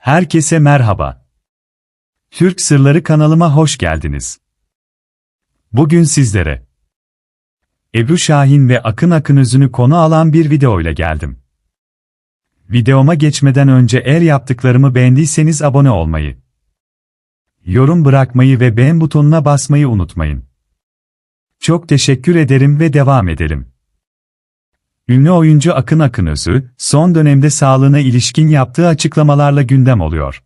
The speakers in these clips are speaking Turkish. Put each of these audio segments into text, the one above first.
Herkese merhaba. Türk Sırları kanalıma hoş geldiniz. Bugün sizlere Ebru Şahin ve Akın Akın Özünü konu alan bir video ile geldim. Videoma geçmeden önce eğer yaptıklarımı beğendiyseniz abone olmayı, yorum bırakmayı ve beğen butonuna basmayı unutmayın. Çok teşekkür ederim ve devam edelim. Ünlü oyuncu Akın Akınözü, son dönemde sağlığına ilişkin yaptığı açıklamalarla gündem oluyor.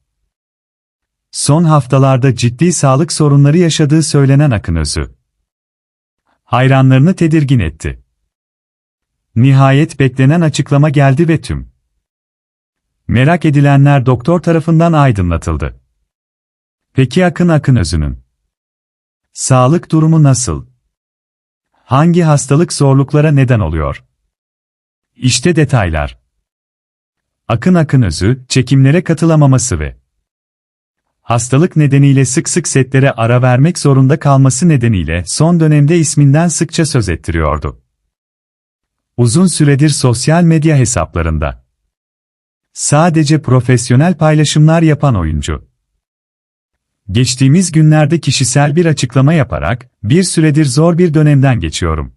Son haftalarda ciddi sağlık sorunları yaşadığı söylenen Akınözü, hayranlarını tedirgin etti. Nihayet beklenen açıklama geldi ve tüm merak edilenler doktor tarafından aydınlatıldı. Peki Akın Akınözü'nün sağlık durumu nasıl? Hangi hastalık zorluklara neden oluyor? İşte detaylar. Akın Akın Özü, çekimlere katılamaması ve hastalık nedeniyle sık sık setlere ara vermek zorunda kalması nedeniyle son dönemde isminden sıkça söz ettiriyordu. Uzun süredir sosyal medya hesaplarında sadece profesyonel paylaşımlar yapan oyuncu. Geçtiğimiz günlerde kişisel bir açıklama yaparak, bir süredir zor bir dönemden geçiyorum.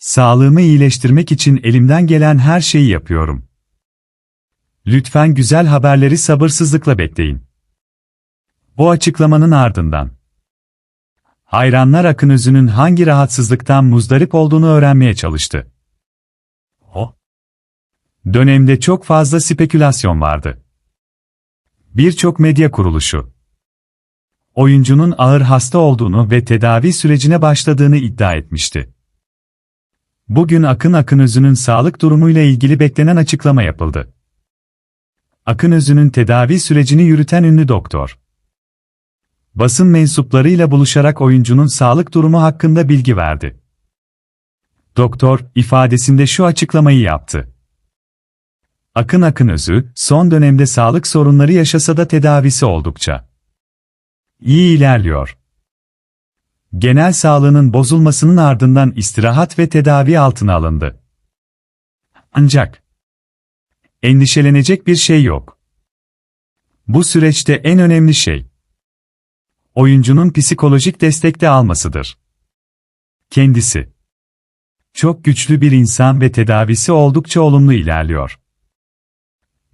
Sağlığımı iyileştirmek için elimden gelen her şeyi yapıyorum. Lütfen güzel haberleri sabırsızlıkla bekleyin. Bu açıklamanın ardından hayranlar Akın Özü'nün hangi rahatsızlıktan muzdarip olduğunu öğrenmeye çalıştı. O dönemde çok fazla spekülasyon vardı. Birçok medya kuruluşu oyuncunun ağır hasta olduğunu ve tedavi sürecine başladığını iddia etmişti. Bugün Akın Akınözü'nün sağlık durumuyla ilgili beklenen açıklama yapıldı. Akınözü'nün tedavi sürecini yürüten ünlü doktor. Basın mensuplarıyla buluşarak oyuncunun sağlık durumu hakkında bilgi verdi. Doktor, ifadesinde şu açıklamayı yaptı. Akın Akınözü, son dönemde sağlık sorunları yaşasa da tedavisi oldukça iyi ilerliyor genel sağlığının bozulmasının ardından istirahat ve tedavi altına alındı. Ancak endişelenecek bir şey yok. Bu süreçte en önemli şey oyuncunun psikolojik destekte almasıdır. Kendisi çok güçlü bir insan ve tedavisi oldukça olumlu ilerliyor.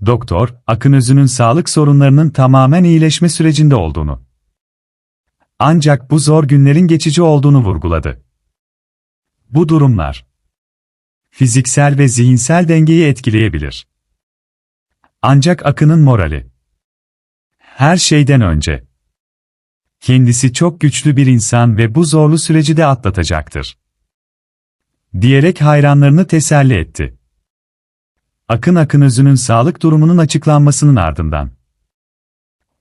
Doktor, Akın Özü'nün sağlık sorunlarının tamamen iyileşme sürecinde olduğunu ancak bu zor günlerin geçici olduğunu vurguladı. Bu durumlar fiziksel ve zihinsel dengeyi etkileyebilir. Ancak Akın'ın morali her şeyden önce kendisi çok güçlü bir insan ve bu zorlu süreci de atlatacaktır. Diyerek hayranlarını teselli etti. Akın Akın Özü'nün sağlık durumunun açıklanmasının ardından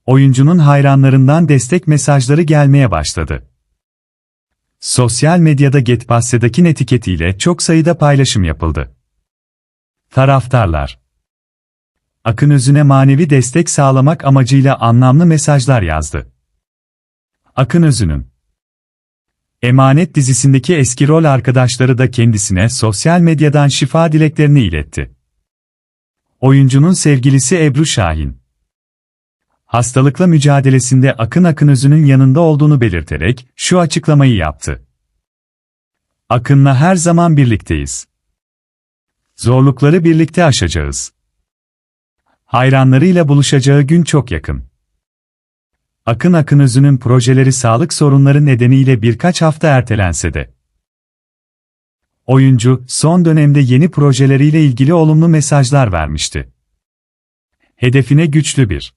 oyuncunun hayranlarından destek mesajları gelmeye başladı. Sosyal medyada Getbasse'dakin etiketiyle çok sayıda paylaşım yapıldı. Taraftarlar Akın Özü'ne manevi destek sağlamak amacıyla anlamlı mesajlar yazdı. Akın Özü'nün Emanet dizisindeki eski rol arkadaşları da kendisine sosyal medyadan şifa dileklerini iletti. Oyuncunun sevgilisi Ebru Şahin hastalıkla mücadelesinde Akın Akın Özü'nün yanında olduğunu belirterek şu açıklamayı yaptı. Akın'la her zaman birlikteyiz. Zorlukları birlikte aşacağız. Hayranlarıyla buluşacağı gün çok yakın. Akın Akın Özü'nün projeleri sağlık sorunları nedeniyle birkaç hafta ertelense de. Oyuncu, son dönemde yeni projeleriyle ilgili olumlu mesajlar vermişti. Hedefine güçlü bir